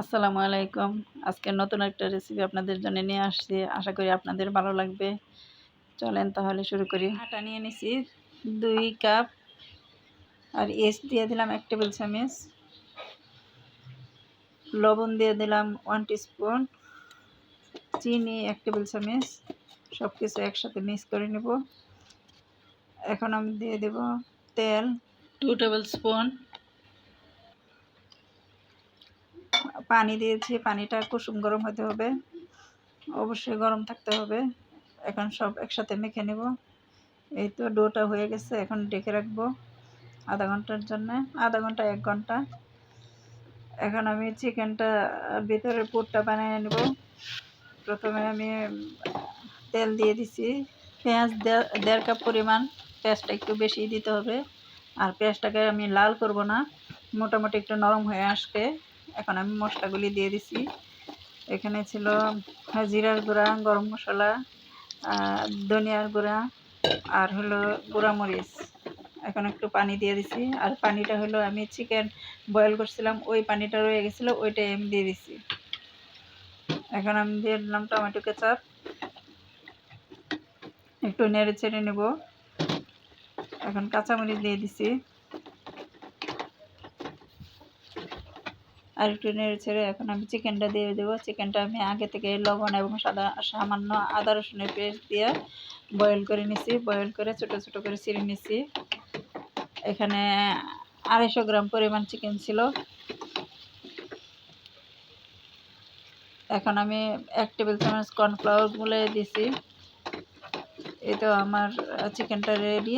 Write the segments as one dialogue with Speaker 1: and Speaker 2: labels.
Speaker 1: আসসালামু আলাইকুম। আজকে নতুন একটা রেসিপি আপনাদের জন্য নিয়ে আসছি। আশা করি আপনাদের ভালো লাগবে। চলেন তাহলে শুরু করি। আটা নিয়ে নিছি দুই কাপ। আর এস দিয়ে দিলাম এক টেবিল চামচ। লবণ দিয়ে দিলাম ওয়ান স্পুন চিনি এক টেবিল চামচ। সব কিছু একসাথে মিক্স করে নেব। এখন আমি দিয়ে দেব তেল। টু টেবিল স্পুন পানি দিয়েছি, পানিটা কুসুম গরম হতে হবে। অবশ্যই গরম থাকতে হবে। এখন সব একসাথে মেখে নেব। এই তো ডোটা হয়ে গেছে, এখন ডেকে রাখব আধা ঘণ্টার জন্য, আধা ঘণ্টা এক ঘণ্টা। এখন আমি চিকেনটা ভিতরে পুরটা বানিয়ে নেব। প্রথমে আমি তেল দিয়ে দিছি। পেঁয়াজ দেড় কাপ পরিমাণ, পেঁয়াজটা একটু বেশি দিতে হবে। আর পেঁয়াজটাকে আমি লাল করব না, মোটামুটি একটু নরম হয়ে আসবে। এখন আমি মশলাগুলি দিয়ে দিছি। এখানে ছিল জিরার গুঁড়া, গরম মশলা ধনিয়ার গুঁড়া আর হলো গুঁড়া মরিচ এখন একটু পানি দিয়ে দিছি। আর পানিটা হলো আমি চিকেন বয়েল করছিলাম, ওই পানিটা রয়ে গেছিল, ওইটাই আমি দিয়ে দিছি। এখন আমি দিয়ে দিলাম টমেটো কেচাপ। একটু নেড়ে চেড়ে নেব। এখন কাঁচামরিচ দিয়ে দিছি। আর একটু নেড়ে ছেড়ে এখন আমি চিকেনটা দিয়ে দেবো। চিকেনটা আমি আগে থেকে লবণ এবং সাদা সামান্য আদা রসুনের পেস্ট দিয়ে বয়েল করে নিছি। বয়েল করে ছোট ছোট করে ছিঁড়ে নিছি। এখানে আড়াইশো গ্রাম পরিমাণ চিকেন ছিল। এখন আমি এক টেবিল চামচ কর্নফ্লাওয়ার গুলে দিছি। এই তো আমার চিকেনটা রেডি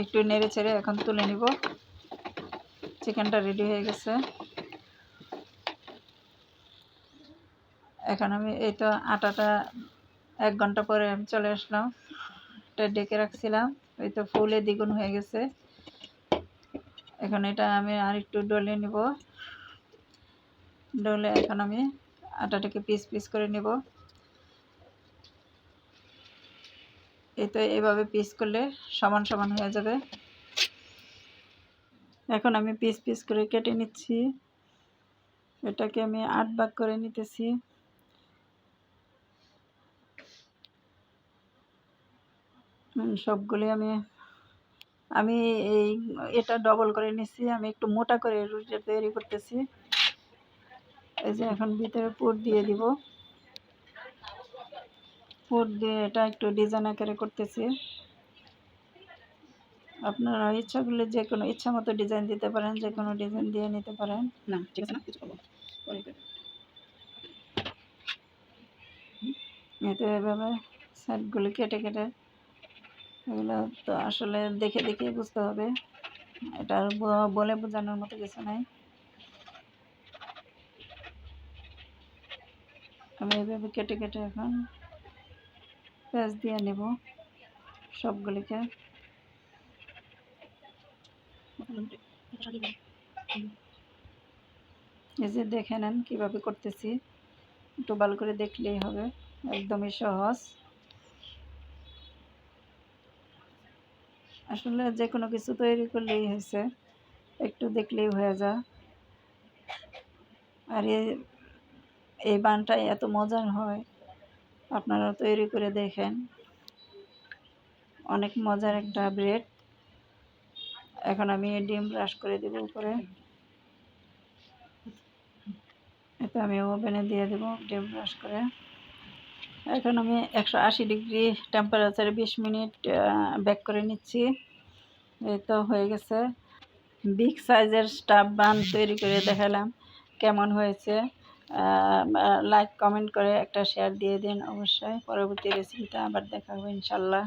Speaker 1: একটু নেড়ে ছেড়ে এখন তুলে নিব। চিকেনটা রেডি হয়ে গেছে। এখন আমি এই তো আটাটা এক ঘণ্টা পরে আমি চলে আসলাম। এটা ডেকে রাখছিলাম, এই তো ফুলে দ্বিগুণ হয়ে গেছে। এখন এটা আমি আর একটু ডলে নিব। ডলে এখন আমি আটাটাকে পিস পিস করে নিব। এই তো এইভাবে পিস করলে সমান সমান হয়ে যাবে। এখন আমি পিস পিস করে কেটে নিচ্ছি। এটাকে আমি আট ভাগ করে নিতেছি। সবগুলি আমি আমি এই, এটা ডবল করে নিচ্ছি আমি একটু মোটা করে রুটিটা তৈরি করতেছি। এই যে এখন ভিতরে পুর দিয়ে দিব। পুর দিয়ে এটা একটু ডিজাইন আকারে করতেছি। আপনারা ইচ্ছা করলে যে কোনো ইচ্ছা মতো ডিজাইন দিতে পারেন যে কোনো ডিজাইন দিয়ে নিতে পারেন। না ঠিক আছে। না কিছু করব। এতে এভাবে সাইডগুলি কেটে কেটে এগুলো তো আসলে দেখে দেখে বুঝতে হবে। এটা বলে বোঝানোর মতো কিছু নাই। আমি এভাবে কেটে কেটে এখন পেঁয়াজ দিয়ে নেব সবগুলিকে। এই যে দেখে নেন কীভাবে করতেছি। একটু ভালো করে দেখলেই হবে, একদমই সহজ। আসলে যে কোনো কিছু তৈরি করলেই হয়েছে, একটু দেখলেই হয়ে যায়। আর এই বানটা এত মজার হয়, আপনারা তৈরি করে দেখেন। অনেক মজার একটা ব্রেড। এখন আমি ডিম ব্রাশ করে দেবো উপরে। এতে আমি ওভেনে দিয়ে দেবো ডিম ব্রাশ করে। এখন আমি একশো আশি ডিগ্রি টেম্পারেচারে বিশ মিনিট ব্যাক করে নিচ্ছি। এই তো হয়ে গেছে। বিগ সাইজের স্টাফ বান তৈরি করে দেখালাম কেমন হয়েছে। লাইক কমেন্ট করে একটা শেয়ার দিয়ে দিন অবশ্যই। পরবর্তী রেসিপিটা আবার দেখা হবে ইনশাল্লাহ।